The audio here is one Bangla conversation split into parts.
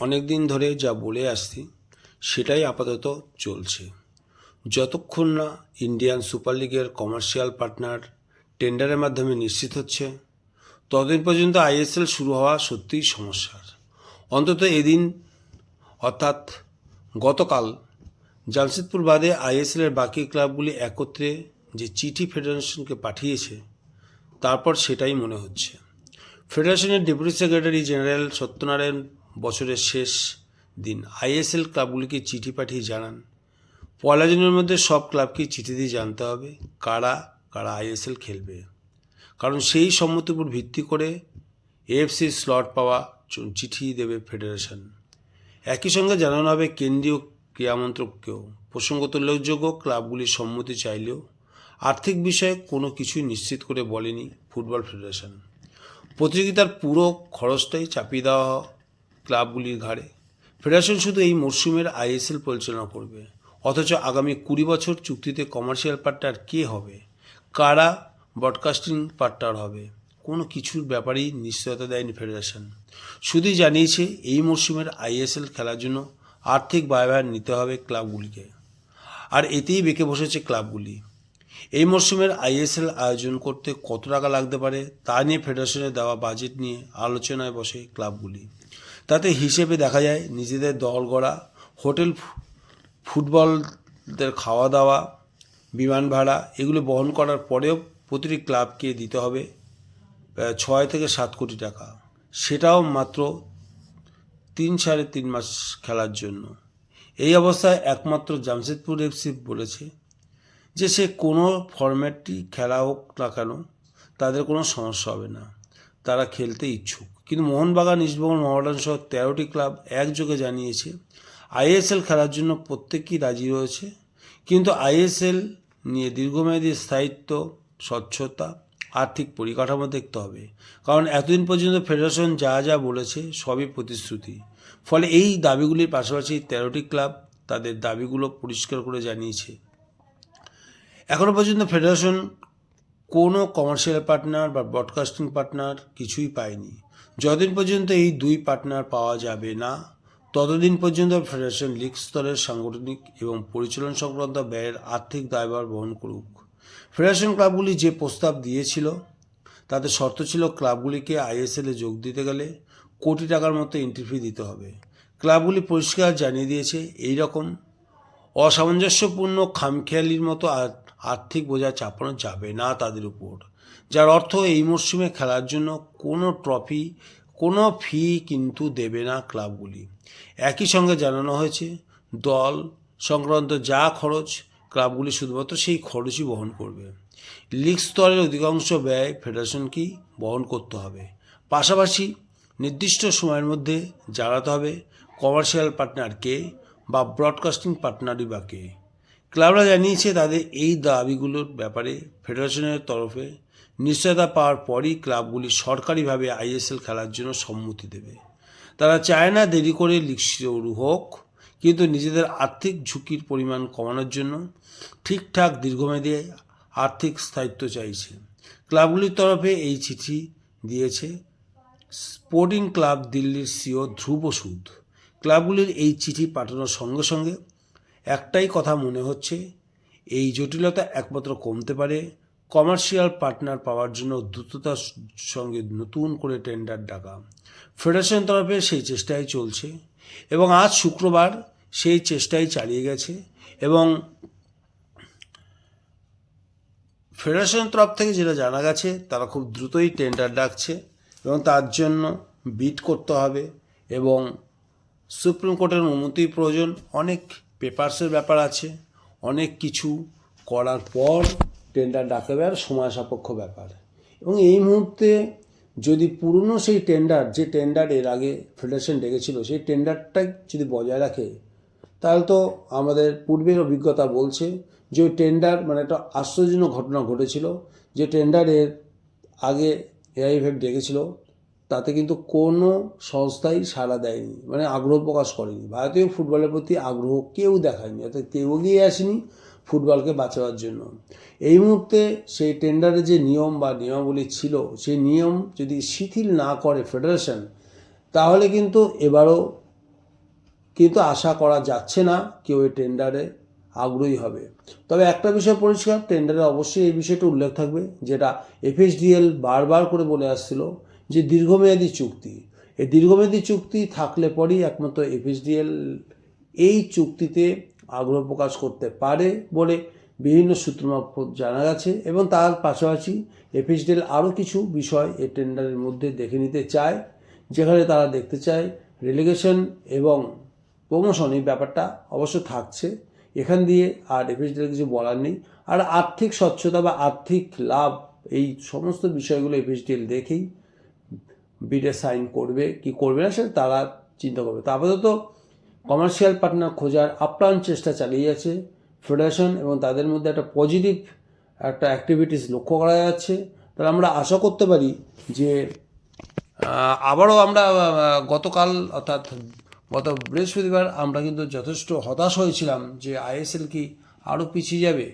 অনেক দিন ধরে যা বলে আসছি, সেটাই আপাতত চলছে। যতক্ষণ না ইন্ডিয়ান সুপার লিগের কমার্শিয়াল পার্টনার টেন্ডারের মাধ্যমে নিশ্চিত হচ্ছে, ততদিন পর্যন্ত আইএসএল শুরু হওয়া সত্যিই সমস্যার। অন্তত এদিন, অর্থাৎ গতকাল, জামশেদপুর বাদে আইএসএলের বাকি ক্লাবগুলি একত্রে যে চিঠি ফেডারেশনকে পাঠিয়েছে, তারপর সেটাই মনে হচ্ছে। ফেডারেশনের ডেপুটি সেক্রেটারি জেনারেল সত্যনারায়ণ বছরের শেষ দিন। আইএসএল ক্লাবগুলিকে চিঠি পাঠিয়ে জানান। পয়লা জনের মধ্যে সব ক্লাবকে চিঠি দিয়ে জানতে হবে কারা কারা আইএসএল খেলবে। কারণ সেই সম্মতির উপর ভিত্তি করে এএফসি স্লট পাওয়া চিঠি দেবে ফেডারেশন। একই সঙ্গে জানানো হবে কেন্দ্রীয় ক্রীড়ামন্ত্রককেও প্রসঙ্গত উল্লেখযোগ্য ক্লাবগুলির সম্মতি চাইলেও আর্থিক বিষয়ে কোনো কিছুই নিশ্চিত করে বলেনি ফুটবল ফেডারেশন। প্রতিযোগিতার পুরো খরচটাই চাপিয়ে দেওয়া ক্লাবগুলির ঘাড়ে। ফেডারেশন শুধু এই মরশুমের আইএসএল পরিচালনা করবে, অথচ আগামী কুড়ি বছর চুক্তিতে কমার্শিয়াল পার্টনার কে হবে, কারা ব্রডকাস্টিং পার্টনার হবে, কোনো কিছুর ব্যাপারেই নিশ্চয়তা দেয়নি ফেডারেশন। শুধুই জানিয়েছে, এই মরশুমের আইএসএল খেলার জন্য আর্থিক ব্যয়ভার নিতে হবে ক্লাবগুলিকে। আর এতেই বেঁকে বসেছে ক্লাবগুলি। এই মরশুমের আইএসএল আয়োজন করতে কত টাকা লাগতে পারে, তা নিয়ে ফেডারেশনের দেওয়া বাজেট নিয়ে আলোচনায় বসে ক্লাবগুলি। তাতে হিসেবে দেখা যায় নিজেদের দল গড়া, হোটেল ফুটবলদের খাওয়া দাওয়া, বিমান ভাড়া, এগুলো বহন করার পরেও প্রতিটি ক্লাবকে দিতে হবে ছয় থেকে সাত কোটি টাকা। সেটাও মাত্র তিন সাড়ে তিন মাস খেলার জন্য। এই অবস্থায় একমাত্র জামশেদপুর এফসি বলেছে যে সে কোনো ফরম্যাটটি খেলা হোক না কেন, তাদের কোনো সমস্যা হবে না। তারা খেলতে ইচ্ছুক। কিন্তু মোহনবাগান ইস্টবেঙ্গল মহামেডান সহ তেরোটি ক্লাব একযোগে জানিয়েছে, আইএসএল খেলার জন্য প্রত্যেকেই রাজি রয়েছে। কিন্তু আইএসএল নিয়ে দীর্ঘমেয়াদী স্থায়িত্ব, স্বচ্ছতা, আর্থিক পরিকাঠামো দেখতে হবে। কারণ এতদিন পর্যন্ত ফেডারেশন যা যা বলেছে সবই প্রতিশ্রুতি। ফলে এই দাবিগুলির পাশাপাশি তেরোটি ক্লাব তাদের দাবিগুলো পরিষ্কার করে জানিয়েছে। এখনও পর্যন্ত ফেডারেশন কোনো কমার্শিয়াল পার্টনার বা ব্রডকাস্টিং পার্টনার কিছুই পায়নি। যতদিন পর্যন্ত এই দুই পার্টনার পাওয়া যাবে না, ততদিন পর্যন্ত ফেডারেশন লিগ স্তরের সাংগঠনিক এবং পরিচালন সংক্রান্ত ব্যয়ের আর্থিক দায়ভার বহন করুক। ফেডারেশন ক্লাবগুলি যে প্রস্তাব দিয়েছিল, তাতে শর্ত ছিল ক্লাবগুলিকে আইএসএলে যোগ দিতে গেলে কোটি টাকার মতো এন্ট্রি ফি দিতে হবে। ক্লাবগুলি পরিষ্কার জানিয়ে দিয়েছে এই রকম অসামঞ্জস্যপূর্ণ খামখেয়ালির মতো আর্থিক বোঝা চাপানো যাবে না তাদের উপর। যার অর্থ এই মরশুমে খেলার জন্য কোনো ট্রফি, কোনো ফি কিন্তু দেবে না ক্লাবগুলি। একই সঙ্গে জানানো হয়েছে, দল সংক্রান্ত যা খরচ ক্লাবগুলি শুধুমাত্র সেই খরচই বহন করবে। লিগ স্তরের অধিকাংশ ব্যয় ফেডারেশনকেই বহন করতে হবে। পাশাপাশি নির্দিষ্ট সময়ের মধ্যে জানাতে হবে কমার্শিয়াল পার্টনার কে বা ব্রডকাস্টিং পার্টনারই বা কে। ক্লাবরা জানিয়েছে তাদের এই দাবিগুলোর ব্যাপারে ফেডারেশনের তরফে নিশ্চয়তা পাওয়ার পরই ক্লাবগুলি সরকারিভাবে আইএসএল খেলার জন্য সম্মতি দেবে। তারা চায় না দেরি করে লিগ শুরু হোক, কিন্তু নিজেদের আর্থিক ঝুঁকির পরিমাণ কমানোর জন্য ঠিকঠাক দীর্ঘমেয়াদী আর্থিক স্থায়িত্ব চাইছে। ক্লাবগুলির তরফে এই চিঠি দিয়েছে স্পোর্টিং ক্লাব দিল্লির সিও ধ্রুব সুদ। ক্লাবগুলির এই চিঠি পাঠানোর সঙ্গে সঙ্গে একটাই কথা মনে হচ্ছে, এই জটিলতা একমাত্র কমতে পারে কমার্শিয়াল পার্টনার পাওয়ার জন্য দ্রুততার সঙ্গে নতুন করে টেন্ডার ডাকা। ফেডারেশন তরফে সেই চেষ্টাই চলছে এবং আজ শুক্রবার সেই চেষ্টাই চালিয়ে গেছে এবং ফেডারেশন তরফ থেকে যেটা জানা গেছে, তারা খুব দ্রুতই টেন্ডার ডাকছে এবং তার জন্য বিট করতে হবে এবং সুপ্রিম কোর্টের অনুমতি প্রয়োজন অনেক পেপারসের ব্যাপার আছে, অনেক কিছু করার পর টেন্ডার ডাকাবে আর সময় সাপেক্ষ ব্যাপার। এবং এই মুহূর্তে যদি পুরনো সেই টেন্ডার যে টেন্ডার এর আগে ফেডারেশন ডেকেছিল, সেই টেন্ডারটাই যদি বজায় রাখে, তাহলে তো আমাদের পূর্বের অভিজ্ঞতা বলছে যে ওই টেন্ডার মানে একটা আশ্চর্যজনক ঘটনা ঘটেছিল, যে টেন্ডারের আগে এআইএফএফ ডেকেছিল তাতে কিন্তু কোনো সংস্থাই সাড়া দেয়নি মানে আগ্রহ প্রকাশ করেনি। ভারতীয় ফুটবলের প্রতি আগ্রহ কেউ দেখায়নি, অর্থাৎ কেউ এগিয়ে আসেনি ফুটবলকে বাঁচাবার জন্য। এই মুহূর্তে সেই টেন্ডারে যে নিয়ম বা নিয়মাবলী ছিল, সেই নিয়ম যদি শিথিল না করে ফেডারেশন, তাহলে কিন্তু এবারও কিন্তু আশা করা যাচ্ছে না কেউ এই টেন্ডারে আগ্রহী হবে। তবে একটা বিষয় পরিষ্কার, টেন্ডারে অবশ্যই এই বিষয়টা উল্লেখ থাকবে, যেটা এফএসডিএল বারবার করে বলে আসছিল যে দীর্ঘমেয়াদী চুক্তি। এই দীর্ঘমেয়াদী চুক্তি থাকলে পরেই একমাত্র এফএসডিএল এই চুক্তিতে আগ্রহ প্রকাশ করতে পারে বলে বিভিন্ন সূত্র মারফত জানা গেছে এবং তার পাশাপাশি এফএসডিএল আরও কিছু বিষয় এই টেন্ডারের মধ্যে দেখে নিতে চায়, যেখানে তারা দেখতে চায় রেলিগেশন এবং প্রমোশন এই ব্যাপারটা অবশ্য থাকছে। এখান দিয়ে আর এফএসডিএল কিছু বলার নেই। আর আর্থিক স্বচ্ছতা বা আর্থিক লাভ এই সমস্ত বিষয়গুলো এফএসডিএল দেখেই বিডে সাইন করবে, কি করবে না সেটা তারা চিন্তা করবে। তো আপাতত কমার্শিয়াল পার্টনার খোঁজার আপ্রাণ চেষ্টা চালিয়ে যাচ্ছে। ফেডারেশন এবং তাদের মধ্যে একটা পজিটিভ একটা অ্যাক্টিভিটিস লক্ষ্য করা যাচ্ছে। তাহলে আমরা আশা করতে পারি যে আবারও আমরা গতকাল অর্থাৎ গত বৃহস্পতিবার আমরা কিন্তু যথেষ্ট হতাশ হয়েছিলাম যে আইএসএল কি আরও পিছিয়ে যাবে,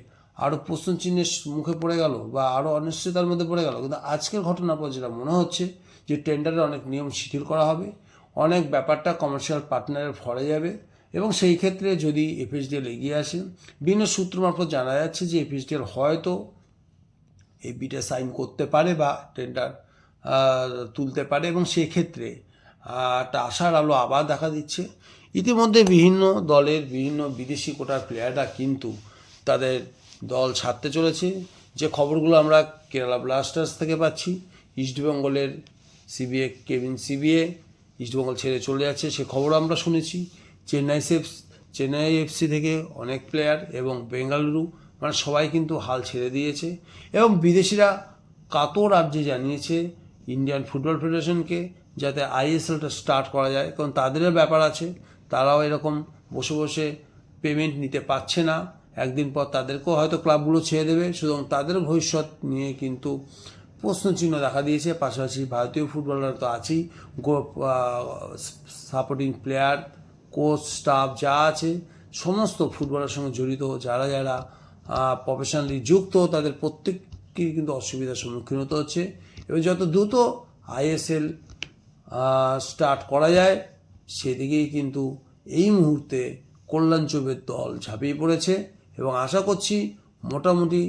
আরও প্রশ্ন চিহ্নের মুখে পড়ে গেল বা আরও অনিশ্চয়তার মধ্যে পড়ে গেল। কিন্তু আজকের ঘটনার পর যেটা মনে হচ্ছে যে টেন্ডারে অনেক নিয়ম শিথিল করা হবে, অনেক ব্যাপারটা কমার্শিয়াল পার্টনারের ফরে যাবে এবং সেই ক্ষেত্রে যদি এফএসডিএল এগিয়ে আসে, বিভিন্ন সূত্র মারফত জানা যাচ্ছে যে এফএসডিএল হয়তো এই বিটা সাইন করতে পারে বা টেন্ডার তুলতে পারে এবং সেক্ষেত্রে একটা আশার আলো আবার দেখা দিচ্ছে। ইতিমধ্যে বিভিন্ন দলের বিভিন্ন বিদেশি কোটার প্লেয়াররা কিন্তু তাদের দল ছাড়তে চলেছে। যে খবরগুলো আমরা কেরালা ব্লাস্টার্স থেকে পাচ্ছি ইস্টবেঙ্গলের সিবিএ কেভিন সিবিএ ইস্টবেঙ্গল ছেড়ে চলে যাচ্ছে, সে খবর আমরা শুনেছি। চেন্নাই সেফ চেন্নাই এফসি থেকে অনেক প্লেয়ার এবং বেঙ্গালুরু মানে সবাই কিন্তু হাল ছেড়ে দিয়েছে। এবং বিদেশিরা কাতর রাজ্যে জানিয়েছে ইন্ডিয়ান ফুটবল ফেডারেশনকে যাতে আইএসএলটা স্টার্ট করা যায়, কারণ তাদেরও ব্যাপার আছে, তারাও এরকম বসে বসে পেমেন্ট নিতে পারছে না। একদিন পর তাদেরকেও হয়তো ক্লাবগুলো ছেড়ে দেবে, সুতরাং তাদের ভবিষ্যৎ নিয়ে কিন্তু প্রশ্নচিহ্ন দেখা দিয়েছে। পাশাপাশি ভারতীয় ফুটবলার তো আছেই। সাপোর্টিং প্লেয়ার কোচ স্টাফ যা আছে, সমস্ত ফুটবলের সঙ্গে জড়িত, যারা যারা প্রফেশনালি যুক্ত, তাদের প্রত্যেককেই কিন্তু অসুবিধার সম্মুখীন হতে হচ্ছে। এবং যত দ্রুত আইএসএল স্টার্ট করা যায়, সেদিকেই কিন্তু এই মুহূর্তে কল্যাণ চৌবের দল ঝাঁপিয়ে পড়েছে। এবং আশা করছি মোটামুটি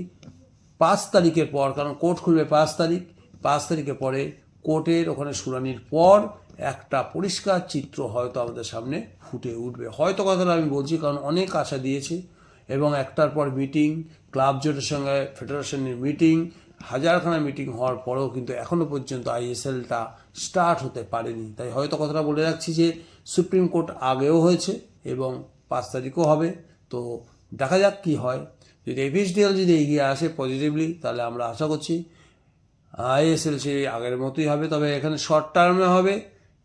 পাঁচ তারিখের পর, কারণ কোর্ট খুলবে পাঁচ তারিখ, পাঁচ তারিখের পরে কোর্টের ওখানে শুনানির পর একটা পরিষ্কার চিত্র হয়তো আমাদের সামনে ফুটে উঠবে। হয়তো কথাটা আমি বলছি, কারণ অনেক আশা দিয়েছে এবং একটার পর মিটিং, ক্লাব জোটের সঙ্গে ফেডারেশনের মিটিং, হাজারখানা মিটিং হওয়ার পরেও কিন্তু এখনও পর্যন্ত আইএসএলটা স্টার্ট হতে পারেনি। তাই হয়তো কথাটা বলে রাখছি যে সুপ্রিম কোর্ট আগেও হয়েছে এবং পাঁচ তারিখও হবে। তো দেখা যাক কী হয়। যদি এফএসডিএল যদি এগিয়ে আসে পজিটিভলি তাহলে আমরা আশা করছি আইএসএল সে আগের মতোই হবে। তবে এখানে শর্ট টার্মে হবে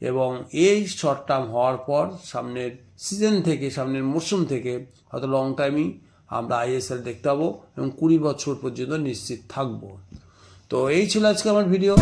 এবং এই শর্ট টার্ম হওয়ার পর সামনের সিজন থেকে, সামনের মরশুম থেকে হয়তো লং টাইমই আমরা আইএসএল দেখতে পাবো এবং কুড়ি বছর পর্যন্ত নিশ্চিত থাকব। তো এই ছিল আজকে আমার ভিডিও